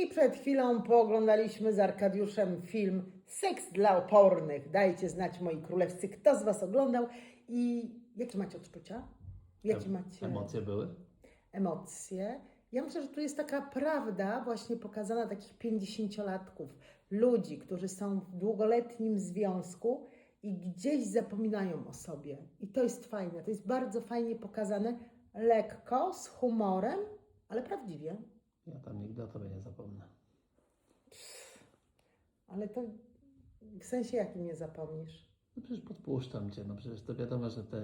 I przed chwilą pooglądaliśmy z Arkadiuszem film Seks dla opornych. Dajcie znać moi królewscy, kto z Was oglądał i jakie macie odczucia? Jakie macie Emocje były? emocje? Ja myślę, że tu jest taka prawda właśnie pokazana takich 50-latków, ludzi, którzy są w długoletnim związku i gdzieś zapominają o sobie. I to jest fajne, to jest bardzo fajnie pokazane, lekko, z humorem, ale prawdziwie. Ja tam nigdy o tobie nie zapomnę. Ale to w sensie jakim nie zapomnisz? No przecież podpuszczam cię, no przecież to wiadomo, że te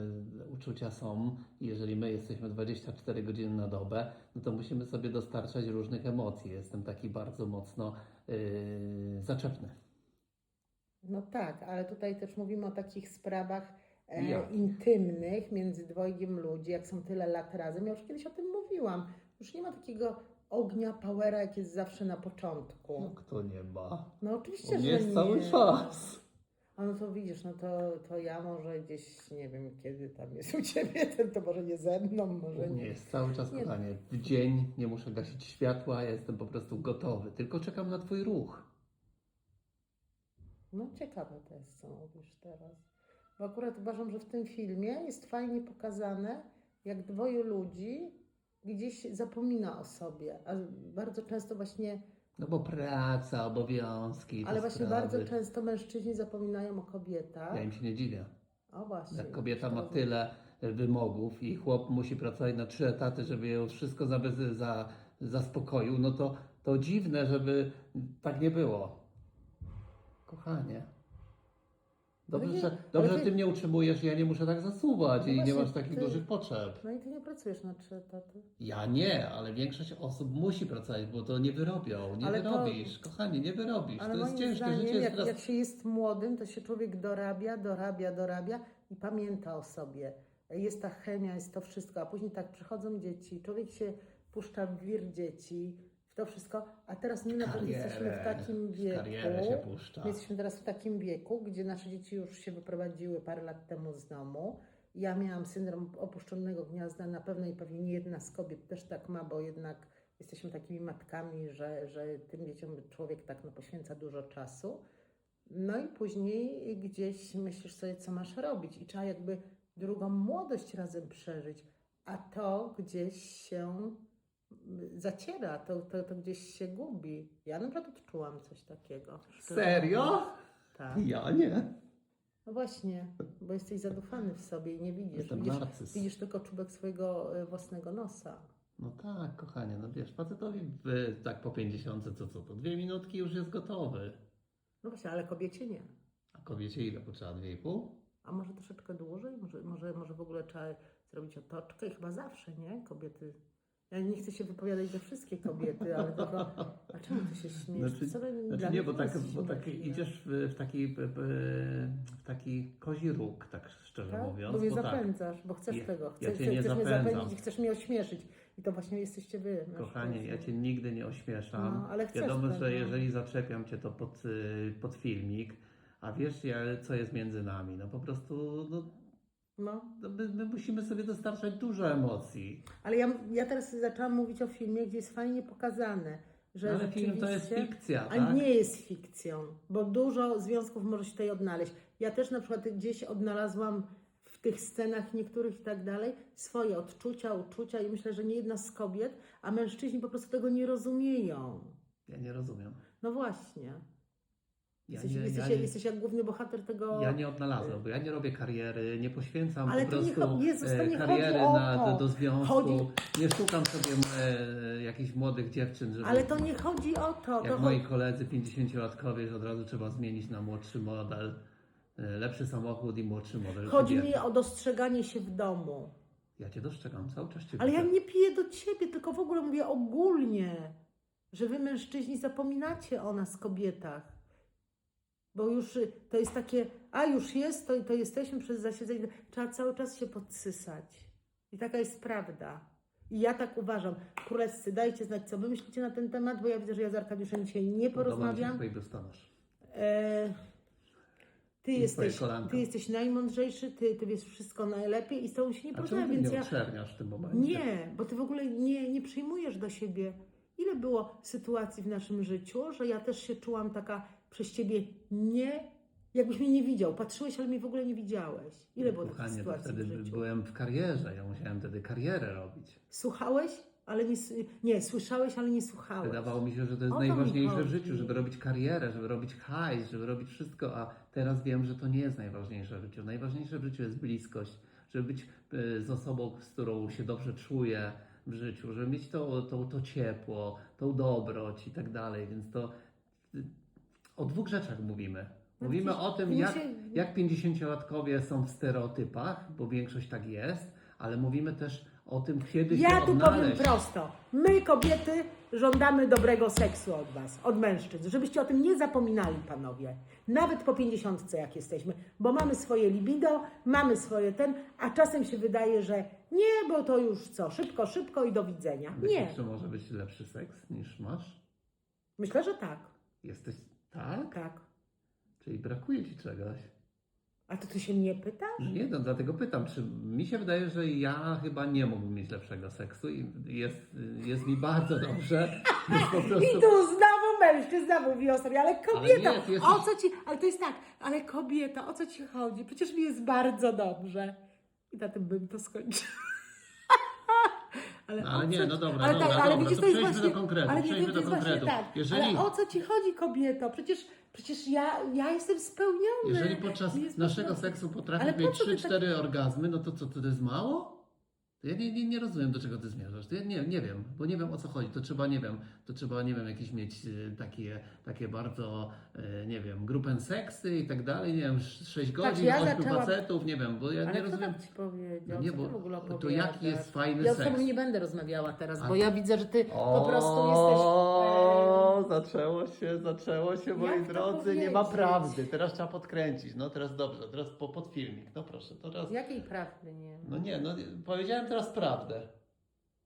uczucia są i jeżeli my jesteśmy 24 godziny na dobę, no to musimy sobie dostarczać różnych emocji. Jestem taki bardzo mocno yy, zaczepny. No tak, ale tutaj też mówimy o takich sprawach e, Jak? intymnych między dwojgiem ludzi, jak są tyle lat razem. Ja już kiedyś o tym mówiłam. Już nie ma takiego ognia, powera, jak jest zawsze na początku. No kto nie ma? No oczywiście, On że jest nie. cały czas. A no to widzisz, no to, to ja może gdzieś, nie wiem kiedy tam jest u Ciebie, ten to może nie ze mną, może Nie nie. jest cały czas, Nie. kochanie. W dzień nie muszę gasić światła, ja jestem po prostu gotowy. Tylko czekam na twój ruch. No ciekawe to jest, co mówisz teraz. Bo akurat uważam, że w tym filmie jest fajnie pokazane, jak dwoje ludzi gdzieś zapomina o sobie, a bardzo często właśnie, No bo praca, obowiązki. ale właśnie sprawy. bardzo często mężczyźni zapominają o kobietach. Ja im się nie dziwię. O właśnie. Jak kobieta ma tyle wymogów i chłop musi pracować na trzy etaty, żeby ją wszystko za, za, zaspokoił, no to, to dziwne, żeby tak nie było. Kochanie. Dobrze, Ale nie- że, dobrze ty- że ty mnie utrzymujesz, ja nie muszę tak zasuwać No i nie masz takich ty- dużych potrzeb. No i ty nie pracujesz na trzy etaty. Ja nie, ale większość osób musi pracować, bo to nie wyrobią. Nie Ale to- wyrobisz, kochanie, nie wyrobisz. Ale to jest ciężkie zdaniem, życie. Jak, teraz... jak się jest młodym, to się człowiek dorabia, dorabia, dorabia i pamięta o sobie. Jest ta chemia, jest to wszystko, a później tak przychodzą dzieci, człowiek się puszcza w wir dzieci, to wszystko, a teraz my naprawdę jesteśmy w takim wieku. jesteśmy teraz w takim wieku, gdzie nasze dzieci już się wyprowadziły parę lat temu z domu. Ja miałam syndrom opuszczonego gniazda, na pewno i pewnie nie jedna z kobiet też tak ma, bo jednak jesteśmy takimi matkami, że, że tym dzieciom człowiek tak no, poświęca dużo czasu. No i później gdzieś myślisz sobie, co masz robić i trzeba jakby drugą młodość razem przeżyć, a to gdzieś się zaciera, to, to, to gdzieś się gubi. Ja na przykład odczułam coś takiego. Serio? Tak. Ja nie. No właśnie, bo jesteś zadufany w sobie i nie widzisz. Jestem Widzisz, narcyz. widzisz tylko czubek swojego e, własnego nosa. No tak, kochanie, no wiesz, facetowi w, tak po 50 to co, to dwie minutki już jest gotowy. No właśnie, ale kobiecie nie. A kobiecie ile potrzeba? Dwie i pół? A może troszeczkę dłużej? Może, może, może w ogóle trzeba zrobić otoczkę i chyba zawsze, nie? Kobiety. Ja nie chcę się wypowiadać za wszystkie kobiety, ale tylko. A czemu ty się śmiejesz? Znaczy, Wcale znaczy nie, bo tak, bo tak idziesz w, w, taki, w, taki kozi róg, tak szczerze Tak? mówiąc. Bo mnie tak, zapędzasz, bo chcesz Ja- tego. ja Chcesz, cię nie chcesz mnie zapędzić i chcesz mnie ośmieszyć. I to właśnie jesteście wy. Kochanie, ja cię nigdy nie ośmieszam. No, ale chcesz Wiadomo, tego. że jeżeli zaczepiam cię to pod, y, pod filmik, a wiesz, ja, co jest między nami? No po prostu, no, No. my, my musimy sobie dostarczać dużo emocji. Ale ja, ja teraz zaczęłam mówić o filmie, gdzie jest fajnie pokazane, że No, ale film to jest fikcja, A tak? nie jest fikcją, bo dużo związków może się tutaj odnaleźć. Ja też na przykład gdzieś odnalazłam w tych scenach niektórych i tak dalej swoje odczucia, uczucia i myślę, że nie jedna z kobiet, a mężczyźni po prostu tego nie rozumieją. Ja nie rozumiem. No właśnie. Ja jesteś, nie, jesteś, ja, nie, jesteś jak główny bohater tego... ja nie odnalazłem, bo ja nie robię kariery, nie poświęcam Ale po to nie prostu Jezus, e, nie chodzi kariery o na, do, związku. Chodzi- Nie szukam sobie e, jakichś młodych dziewczyn, żeby... Ale to nie chodzi o to. Jak to moi koledzy 50-latkowie, że od razu trzeba zmienić na młodszy model, e, lepszy samochód i młodszy model. Chodzi kobiety. mi o dostrzeganie się w domu. Ja cię dostrzegam, cały czas cię Ale ja widzę. nie piję do ciebie, tylko w ogóle mówię ogólnie, że wy mężczyźni zapominacie o nas, kobietach. Bo już y, to jest takie, a już jest, to, to jesteśmy przez zasiedzenie. Trzeba cały czas się podsysać. I taka jest prawda. I ja tak uważam. Królewscy, dajcie znać, co wy myślicie na ten temat, bo ja widzę, że ja z Arkadiuszem dzisiaj nie porozmawiam. twój biustonosz. E, ty, I jesteś, ty jesteś najmądrzejszy, ty, ty wiesz wszystko najlepiej i z tobą się nie ty więc mnie ja... w tym momencie? Nie, bo ty w ogóle nie, nie przyjmujesz do siebie ile było sytuacji w naszym życiu, że ja też się czułam taka przez ciebie nie, jakbyś mnie nie widział. Patrzyłeś, ale mnie w ogóle nie widziałeś. Ile było takich Kochanie, to sytuacji wtedy w życiu? byłem w karierze, ja musiałem wtedy karierę robić. Słuchałeś, ale nie, s- nie, słyszałeś, ale nie słuchałeś. Wydawało mi się, że to jest O to mi najważniejsze w chodzi. życiu, żeby robić karierę, żeby robić hajs, żeby robić wszystko, a teraz wiem, że to nie jest najważniejsze w życiu. Najważniejsze w życiu jest bliskość, żeby być y, z osobą, z którą się dobrze czuję w życiu, żeby mieć to, to, to ciepło, tą dobroć i tak dalej, więc to o dwóch rzeczach mówimy. No Mówimy o tym, jak, jak 50-latkowie są w stereotypach, bo większość tak jest, ale mówimy też o tym, kiedy Ja się tu powiem prosto. My, kobiety, żądamy dobrego seksu od Was, od mężczyzn. Żebyście o tym nie zapominali, panowie. Nawet po pięćdziesiątce, jak jesteśmy. Bo mamy swoje libido, mamy swoje ten, a czasem się wydaje, że nie, bo to już co, szybko, szybko i do widzenia. Myślisz, Nie. że może być lepszy seks niż masz? Myślę, że tak. Jesteś tak? Tak. Czyli brakuje ci czegoś? A to ty się mnie pytasz? Nie, no dlatego pytam, czy mi się wydaje, że ja chyba nie mógłbym mieć lepszego seksu i jest, jest mi bardzo dobrze. Jest po I prostu... tu znowu mężczyzna mówi o sobie, ale kobieta, nie, ty jesteś- o co ci, ale to jest tak, ale kobieta, o co ci chodzi? Przecież mi jest bardzo dobrze. I na tym bym to skończyła. Ale, No, ale nie, no dobra, ale dobra, tak, ale dobra, widzisz, to to jest przejdźmy właśnie, do konkretu, ale nie, przejdźmy to do jest właśnie tak. Jeżeli- Ale o co ci chodzi, kobieto? Przecież, przecież ja, ja jestem spełniona. Jeżeli podczas jest naszego seksu Ale potrafisz po mieć co ty tak- 3-4 orgazmy, no to co, to jest mało? To ja nie, nie, nie rozumiem, do czego ty zmierzasz. To ja nie, nie wiem, bo nie wiem o co chodzi. To trzeba, nie wiem, to trzeba, nie wiem, jakieś mieć e, takie, takie bardzo, e, nie wiem, grupę seksy i tak dalej, nie wiem, 6 Patrz, godzin, ja 8 zaczęłam- facetów, nie wiem, bo ja Ale nie kto rozumiem. tak ci powiedział? No nie, bo ty w ogóle to opowiadasz? jaki jest fajny Ja z seks? tobą nie będę rozmawiała teraz, A- bo ja widzę, że ty po prostu O, zaczęło się, zaczęło się, moi to drodzy, nie ma powiedzieć? prawdy. Teraz trzeba podkręcić. No teraz dobrze, teraz po, pod filmik. No proszę, to teraz. E, jakiej prawdy nie? No nie, no powiedziałem teraz prawdę.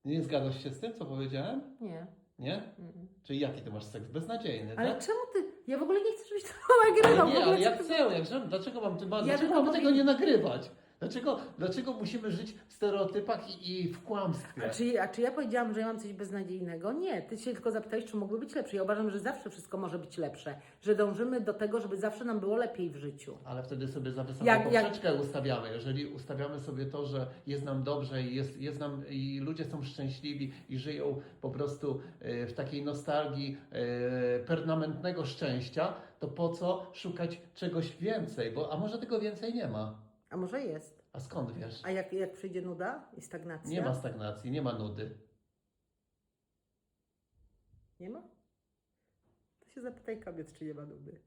Nie zgadzasz się z tym, co powiedziałem? Nie. Nie? Mm. Czyli jaki ty masz seks? Beznadziejny, Ale tak? czemu ty... Ja w ogóle nie chcę, żebyś to nagrywał. W nie, ogóle ale co jak ty- chcę, żebym, dlaczego mam ty, Ja dlaczego tego nie nagrywać? Dlaczego, dlaczego musimy żyć w stereotypach i, i w kłamstwie? A czy, a czy ja powiedziałam, że ja mam coś beznadziejnego? Nie, ty się tylko zapytałeś, czy mogły być lepsze. Ja uważam, że zawsze wszystko może być lepsze. Że dążymy do tego, żeby zawsze nam było lepiej w życiu. Ale wtedy sobie za wysoką Jak- jak- poprzeczkę ustawiamy. Jeżeli ustawiamy sobie to, że jest nam dobrze i, jest, jest nam, i ludzie są szczęśliwi i żyją po prostu e, w takiej nostalgii e, permanentnego szczęścia, to po co szukać czegoś więcej? Bo, a może tego więcej nie ma? A może jest? A skąd wiesz? A jak, jak przyjdzie nuda i stagnacja? Nie ma stagnacji, nie ma nudy. Nie ma? To się zapytaj kobiet, czy nie ma nudy.